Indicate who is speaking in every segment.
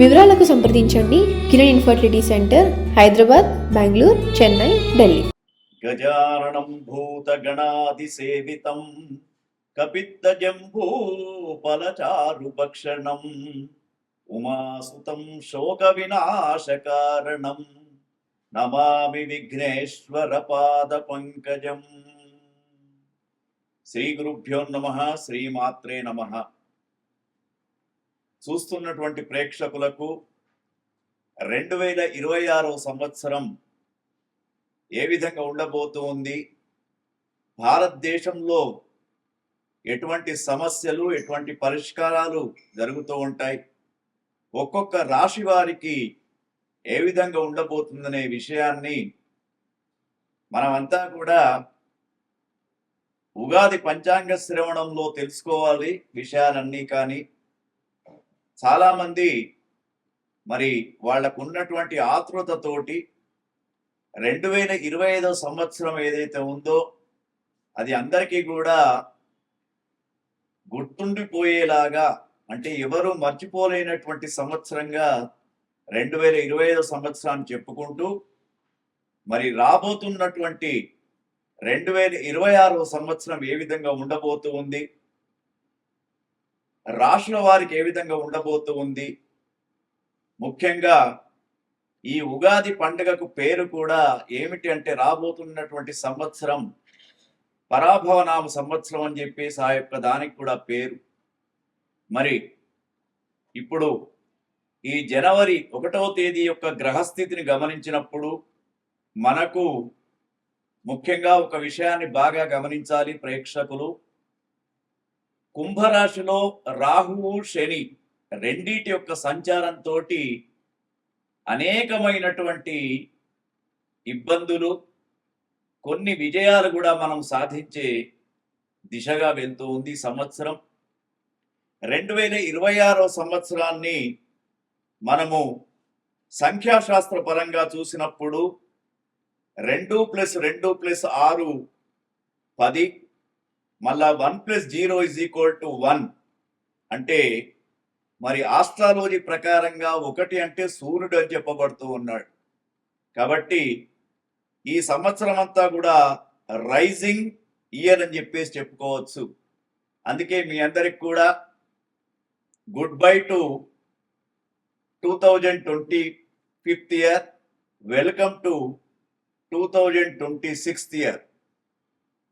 Speaker 1: వివరాలకు సంప్రదించండి. Kiran infertility centre Hyderabad Bengaluru Chennai Delhi.
Speaker 2: గజాననం భూతగణాదిసేవితం కపిత్తజంబూఫలచారుభక్షణం ఉమాసుతం శోక వినాశకారణం నమామి విఘ్నేశ్వర పాద పంకజం. శ్రీ గురుభ్యో నమ శ్రీమాత్రే నమ. చూస్తున్నటువంటి ప్రేక్షకులకు రెండు వేల ఇరవై ఆరవ సంవత్సరం ఏ విధంగా ఉండబోతూ ఉంది? భారతదేశంలో ఎటువంటి సమస్యలు ఎటువంటి పరిష్కారాలు జరుగుతూ ఉంటాయి? ఒక్కొక్క రాశి వారికి ఏ విధంగా ఉండబోతుందనే విషయాన్ని మనమంతా కూడా ఉగాది పంచాంగ శ్రవణంలో తెలుసుకోవాలి. విషయాలన్నీ కానీ చాలామంది మరి వాళ్ళకు ఉన్నటువంటి ఆతృతతోటి రెండు వేల ఇరవై ఐదో సంవత్సరం ఏదైతే ఉందో అది అందరికీ కూడా గుర్తుండిపోయేలాగా అంటే ఎవరు మర్చిపోలేనటువంటి సంవత్సరంగా రెండు వేల ఇరవై ఐదో సంవత్సరాన్ని చెప్పుకుంటూ మరి రాబోతున్నటువంటి రెండు వేల ఇరవై ఆరో సంవత్సరం ఏ విధంగా ఉండబోతూ ఉంది? రాష్ట్ర వారికి ఏ విధంగా ఉండబోతూ ఉంది? ముఖ్యంగా ఈ ఉగాది పండుగకు పేరు కూడా ఏమిటి అంటే రాబోతున్నటువంటి సంవత్సరం పరాభవనామ సంవత్సరం అని చెప్పేసి ఆ యొక్క దానికి కూడా పేరు. మరి ఇప్పుడు ఈ జనవరి ఒకటవ తేదీ యొక్క గ్రహస్థితిని గమనించినప్పుడు మనకు ముఖ్యంగా ఒక విషయాన్ని బాగా గమనించాలి ప్రేక్షకులు. కుంభరాశిలో రాహువు శని రెండిటి యొక్క సంచారంతో అనేకమైనటువంటి ఇబ్బందులు కొన్ని విజయాలు కూడా మనం సాధించే దిశగా వెళ్తూ ఉంది సంవత్సరం. రెండు వేల ఇరవై ఆరో సంవత్సరాన్ని మనము సంఖ్యాశాస్త్ర పరంగా చూసినప్పుడు రెండు ప్లస్ రెండు ప్లస్ ఆరు పది మళ్ళా one plus zero is equal to one అంటే మరి ఆస్ట్రాలజీ ప్రకారంగా ఒకటి అంటే సూర్యుడు అని చెప్పబడుతూ ఉన్నాడు. కాబట్టి ఈ సంవత్సరం అంతా కూడా రైజింగ్ ఇయర్ అని చెప్పేసి చెప్పుకోవచ్చు. అందుకే మీ అందరికి కూడా goodbye to two thousand twenty fifth year welcome to two thousand twenty sixth year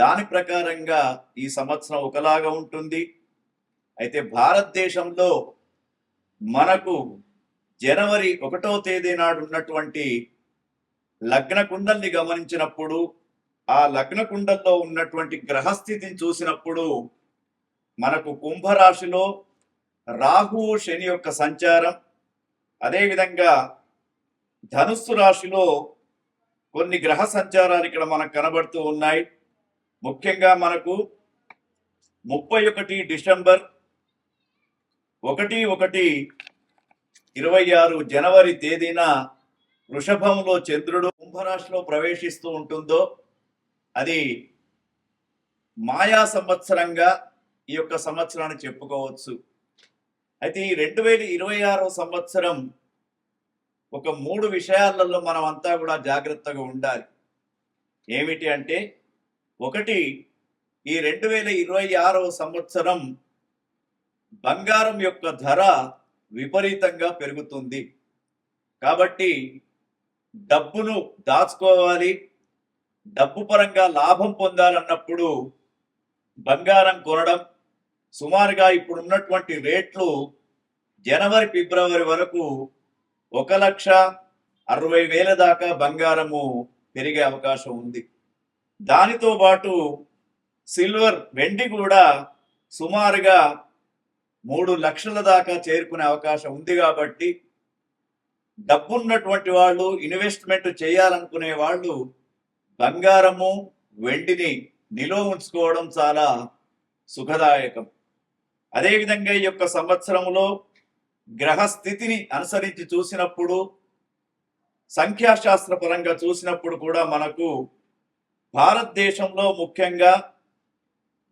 Speaker 2: దాని ప్రకారంగా ఈ సంవత్సరం ఒకలాగా ఉంటుంది. అయితే భారతదేశంలో మనకు జనవరి ఒకటో తేదీ నాడు ఉన్నటువంటి లగ్న కుండల్ని గమనించినప్పుడు ఆ లగ్న కుండల్లో ఉన్నటువంటి గ్రహస్థితిని చూసినప్పుడు మనకు కుంభరాశిలో రాహువు శని యొక్క సంచారం అదేవిధంగా ధనుస్సు రాశిలో కొన్ని గ్రహ సంచారాలు ఇక్కడ మనకు కనబడుతూ ఉన్నాయి. ముఖ్యంగా మనకు ముప్పై ఒకటి డిసెంబర్ ఒకటి ఒకటి ఇరవై ఆరు జనవరి తేదీన వృషభంలో చంద్రుడు కుంభరాశిలో ప్రవేశిస్తూ ఉంటుందో అది మాయా సంవత్సరంగా ఈ యొక్క సంవత్సరాన్ని చెప్పుకోవచ్చు. అయితే ఈ రెండు వేల ఇరవై ఆరో సంవత్సరం ఒక మూడు విషయాలలో మనం అంతా కూడా జాగ్రత్తగా ఉండాలి. ఏమిటి అంటే ఒకటి ఈ రెండు వేల ఇరవై ఆరవ సంవత్సరం బంగారం యొక్క ధర విపరీతంగా పెరుగుతుంది. కాబట్టి డబ్బును దాచుకోవాలి డబ్బు పరంగా లాభం పొందాలన్నప్పుడు బంగారం కొనడం సుమారుగా ఇప్పుడు ఉన్నటువంటి రేట్లు జనవరి ఫిబ్రవరి వరకు ఒక లక్ష అరవై వేల దాకా బంగారము పెరిగే అవకాశం ఉంది. దానితో పాటు సిల్వర్ వెండి కూడా సుమారుగా మూడు లక్షల దాకా చేరుకునే అవకాశం ఉంది కాబట్టి డబ్బున్నటువంటి వాళ్ళు ఇన్వెస్ట్మెంట్ చేయాలనుకునే వాళ్ళు బంగారము వెండిని నిలువ ఉంచుకోవడం చాలా సుఖదాయకం. అదేవిధంగా ఈ యొక్క సంవత్సరంలో గ్రహస్థితిని అనుసరించి చూసినప్పుడు సంఖ్యాశాస్త్ర పరంగా చూసినప్పుడు కూడా మనకు భారతదేశంలో ముఖ్యంగా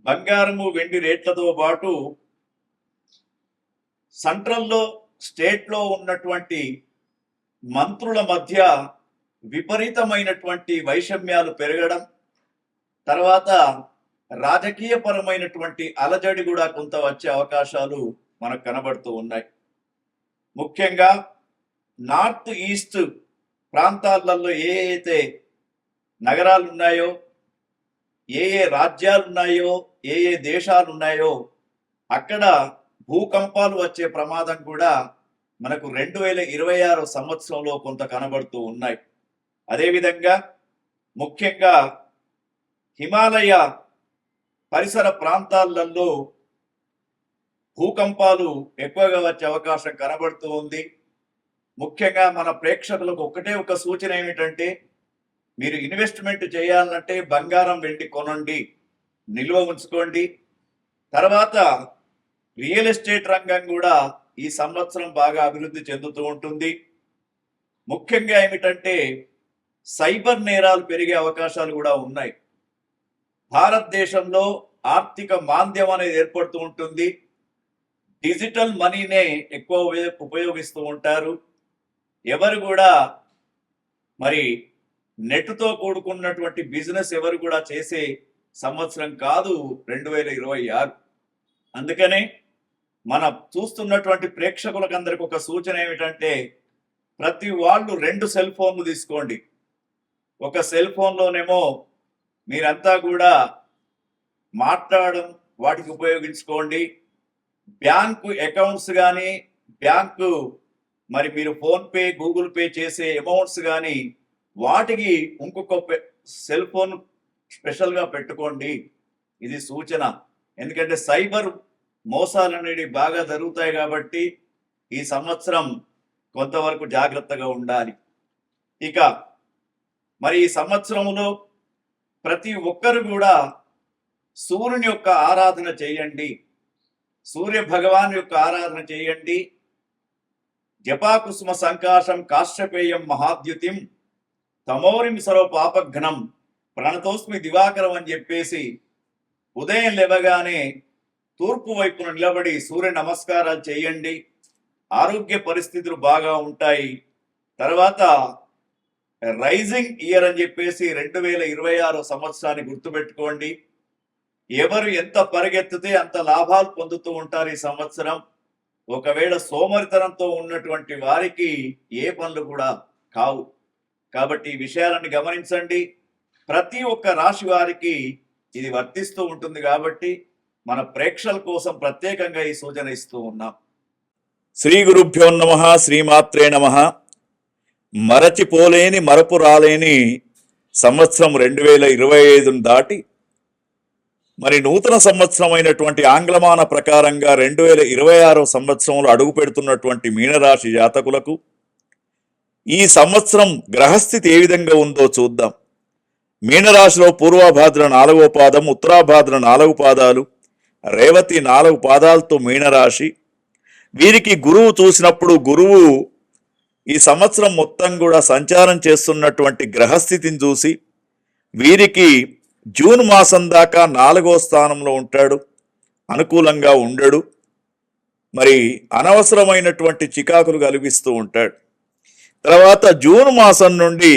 Speaker 2: బంగారము వెండి రేట్లతో పాటు సెంట్రల్లో స్టేట్లో ఉన్నటువంటి మంత్రుల మధ్య విపరీతమైనటువంటి వైషమ్యాలు పెరగడం తర్వాత రాజకీయపరమైనటువంటి అలజడి కూడా కొంత వచ్చే అవకాశాలు మనకు కనబడుతూ ఉన్నాయి. ముఖ్యంగా నార్త్ ఈస్ట్ ప్రాంతాలలో ఏ అయితే నగరాలు ఉన్నాయో ఏ ఏ రాజ్యాలు ఉన్నాయో ఏ ఏ దేశాలు ఉన్నాయో అక్కడ భూకంపాలు వచ్చే ప్రమాదం కూడా మనకు రెండు వేల ఇరవై ఆరు సంవత్సరంలో కొంత కనబడుతూ ఉన్నాయి. అదేవిధంగా ముఖ్యంగా హిమాలయ పరిసర ప్రాంతాలలో భూకంపాలు ఎక్కువగా వచ్చే అవకాశం కనబడుతూ ఉంది. ముఖ్యంగా మన ప్రేక్షకులకు ఒకటే ఒక సూచన ఏమిటంటే మీరు ఇన్వెస్ట్మెంట్ చేయాలంటే బంగారం వెండి కొనండి నిల్వ ఉంచుకోండి. తర్వాత రియల్ ఎస్టేట్ రంగం కూడా ఈ సంవత్సరం బాగా అభివృద్ధి చెందుతూ ఉంటుంది. ముఖ్యంగా ఏమిటంటే సైబర్ నేరాలు పెరిగే అవకాశాలు కూడా ఉన్నాయి. భారతదేశంలో ఆర్థిక మాంద్యం అనేది ఏర్పడుతూ ఉంటుంది. డిజిటల్ మనీనే ఎక్కువ ఉపయోగిస్తూ ఉంటారు. ఎవరు కూడా మరి నెట్తో కూడుకున్నటువంటి బిజినెస్ ఎవరు కూడా చేసే సంవత్సరం కాదు రెండు వేల ఇరవై ఆరు. అందుకనే మన చూస్తున్నటువంటి ప్రేక్షకులకందరికి ఒక సూచన ఏమిటంటే ప్రతి వాళ్ళు రెండు సెల్ ఫోన్లు తీసుకోండి. ఒక సెల్ ఫోన్లోనేమో మీరంతా కూడా మాట్లాడడం వాటికి ఉపయోగించుకోండి. బ్యాంకు అకౌంట్స్ కానీ బ్యాంకు మరి మీరు ఫోన్పే గూగుల్ పే చేసే అమౌంట్స్ కానీ వాటికి ఇంకొక పె- సెల్ ఫోన్ స్పెషల్గా పెట్టుకోండి. ఇది సూచన. ఎందుకంటే సైబర్ మోసాలు అనేవి బాగా జరుగుతాయి కాబట్టి ఈ సంవత్సరం కొంతవరకు జాగ్రత్తగా ఉండాలి. ఇక మరి ఈ సంవత్సరంలో ప్రతి ఒక్కరు కూడా సూర్యుని యొక్క ఆరాధన చేయండి. సూర్య భగవాన్ యొక్క ఆరాధన చేయండి. జపాకుసుమ సంకాశం కాశ్యపేయం మహాద్యుతిం తమోరిం సర్వ పాపఘ్నం ప్రణతోస్మి దివాకరం అని చెప్పేసి ఉదయం లేవగానే తూర్పు వైపున నిలబడి సూర్య నమస్కారాలు చేయండి. ఆరోగ్య పరిస్థితులు బాగా ఉంటాయి. తర్వాత రైజింగ్ ఇయర్ అని చెప్పేసి రెండు వేల ఇరవై ఆరు సంవత్సరాన్ని గుర్తుపెట్టుకోండి. ఎవరు ఎంత పరిగెత్తితే అంత లాభాలు పొందుతూ ఉంటారు ఈ సంవత్సరం. ఒకవేళ సోమరితనంతో ఉన్నటువంటి వారికి ఏ పనులు కూడా కావు. కాబట్టి ఈ విషయాలను గమనించండి. ప్రతి ఒక్క రాశి వారికి ఇది వర్తిస్తూ ఉంటుంది కాబట్టి మన ప్రేక్షకుల కోసం ప్రత్యేకంగా ఈ సూచన ఇస్తూ ఉన్నాం. శ్రీ గురుభ్యో నమ శ్రీమాత్రే నమ. మరచిపోలేని మరపు రాలేని సంవత్సరం రెండు వేల ఇరవై ఐదును దాటి మరి నూతన సంవత్సరం అయినటువంటి ఆంగ్లమాన ప్రకారంగా రెండు వేల ఇరవై ఆరో సంవత్సరంలో అడుగు పెడుతున్నటువంటి మీనరాశి జాతకులకు ఈ సంవత్సరం గ్రహస్థితి ఏ విధంగా ఉందో చూద్దాం. మీనరాశిలో పూర్వభాద్ర నాలుగో పాదం ఉత్తరాభాద్ర నాలుగు పాదాలు రేవతి నాలుగు పాదాలతో మీనరాశి. వీరికి గురువు చూసినప్పుడు గురువు ఈ సంవత్సరం మొత్తం కూడా సంచారం చేస్తున్నటువంటి గ్రహస్థితిని చూసి వీరికి జూన్ మాసం దాకా నాలుగో స్థానంలో ఉంటాడు అనుకూలంగా ఉండడు మరి అనవసరమైనటువంటి చికాకులు కలిగిస్తూ ఉంటాడు. తర్వాత జూన్ మాసం నుండి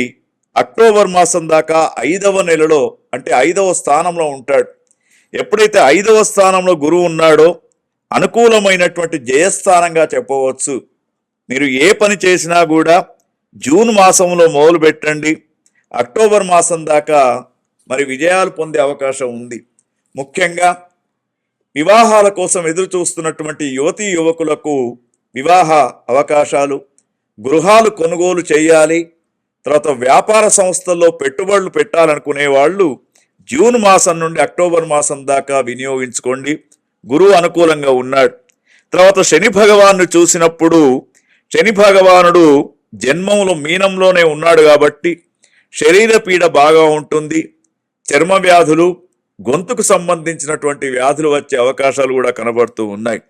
Speaker 2: అక్టోబర్ మాసం దాకా ఐదవ నెలలో అంటే ఐదవ స్థానంలో ఉంటాడు. ఎప్పుడైతే ఐదవ స్థానంలో గురువు ఉన్నాడో అనుకూలమైనటువంటి జయస్థానంగా చెప్పవచ్చు. మీరు ఏ పని చేసినా కూడా జూన్ మాసంలో మొదలు పెట్టండి. అక్టోబర్ మాసం దాకా మరి విజయాలు పొందే అవకాశం ఉంది. ముఖ్యంగా వివాహాల కోసం ఎదురు చూస్తున్నటువంటి యువతీ యువకులకు వివాహ అవకాశాలు గృహాలు కొనుగోలు చేయాలి. తర్వాత వ్యాపార సంస్థల్లో పెట్టుబడులు పెట్టాలనుకునే వాళ్ళు జూన్ మాసం నుండి అక్టోబర్ మాసం దాకా వినియోగించుకోండి. గురువు అనుకూలంగా ఉన్నాడు. తర్వాత శని భగవాను చూసినప్పుడు శని భగవానుడు జన్మంలో మీనంలోనే ఉన్నాడు కాబట్టి శరీర పీడ బాగా ఉంటుంది. చర్మ వ్యాధులు గొంతుకు సంబంధించినటువంటి వ్యాధులు వచ్చే అవకాశాలు కూడా కనబడుతూ ఉన్నాయి.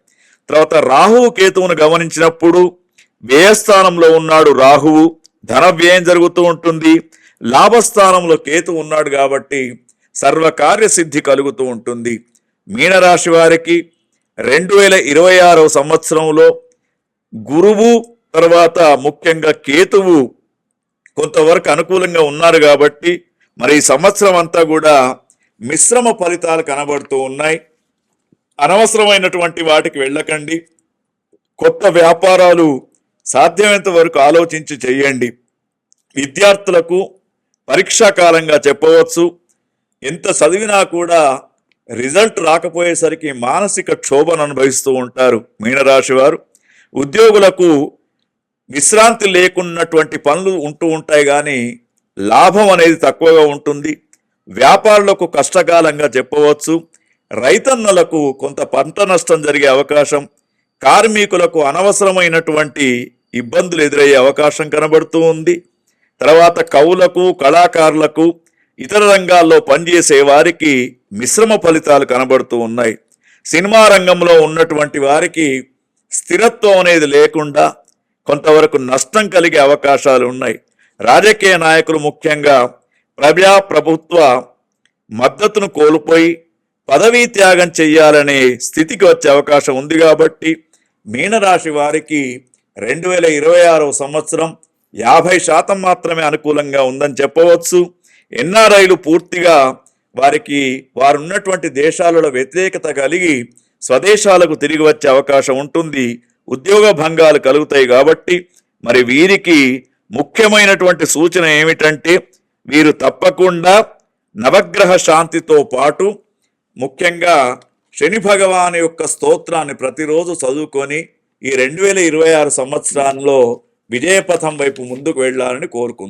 Speaker 2: తర్వాత రాహువు కేతువును గమనించినప్పుడు వ్యయస్థానంలో ఉన్నాడు రాహువు. ధన వ్యయం జరుగుతూ ఉంటుంది. లాభస్థానంలో కేతు ఉన్నాడు కాబట్టి సర్వకార్య సిద్ధి కలుగుతూ ఉంటుంది. మీనరాశి వారికి రెండు వేల ఇరవై ఆరవ సంవత్సరంలో గురువు తర్వాత ముఖ్యంగా కేతువు కొంతవరకు అనుకూలంగా ఉన్నారు కాబట్టి మరి ఈ సంవత్సరం అంతా కూడా మిశ్రమ ఫలితాలు కనబడుతూ ఉన్నాయి. అనవసరమైనటువంటి వాటికి వెళ్ళకండి. కొత్త వ్యాపారాలు సాధ్యమైనంత వరకు ఆలోచించి చేయండి. విద్యార్థులకు పరీక్షా కాలంగా చెప్పవచ్చు. ఎంత చదివినా కూడా రిజల్ట్ రాకపోయేసరికి మానసిక క్షోభను అనుభవిస్తూ ఉంటారు మీనరాశి వారు. ఉద్యోగులకు విశ్రాంతి లేకున్నటువంటి పనులు ఉంటూ ఉంటాయి కానీ లాభం అనేది తక్కువగా ఉంటుంది. వ్యాపారులకు కష్టకాలంగా చెప్పవచ్చు. రైతన్నలకు కొంత పంట నష్టం జరిగే అవకాశం. కార్మికులకు అనవసరమైనటువంటి ఇబ్బందులు ఎదురయ్యే అవకాశం కనబడుతూ ఉంది. తర్వాత కవులకు కళాకారులకు ఇతర రంగాల్లో పనిచేసే వారికి మిశ్రమ ఫలితాలు కనబడుతూ ఉన్నాయి. సినిమా రంగంలో ఉన్నటువంటి వారికి స్థిరత్వం అనేది లేకుండా కొంతవరకు నష్టం కలిగే అవకాశాలు ఉన్నాయి. రాజకీయ నాయకులు ముఖ్యంగా ప్రజా ప్రభుత్వ మద్దతును కోల్పోయి పదవీ త్యాగం చెయ్యాలనే స్థితికి వచ్చే అవకాశం ఉంది కాబట్టి మీనరాశి వారికి రెండు వేల ఇరవై ఆరవ సంవత్సరం యాభై శాతం మాత్రమే అనుకూలంగా ఉందని చెప్పవచ్చు. ఎన్ఆర్ఐలు పూర్తిగా వారికి వారు ఉన్నటువంటి దేశాలలో వ్యతిరేకత కలిగి స్వదేశాలకు తిరిగి వచ్చే అవకాశం ఉంటుంది. ఉద్యోగ భంగాలు కలుగుతాయి కాబట్టి మరి వీరికి ముఖ్యమైనటువంటి సూచన ఏమిటంటే వీరు తప్పకుండా నవగ్రహ శాంతితో పాటు ముఖ్యంగా శని భగవాన్ యొక్క స్తోత్రాన్ని ప్రతిరోజు చదువుకొని ఈ రెండు వేల ఇరవై ఆరు సంవత్సరాల్లో విజయపథం వైపు ముందుకు వెళ్ళాలని కోరుకుందాం.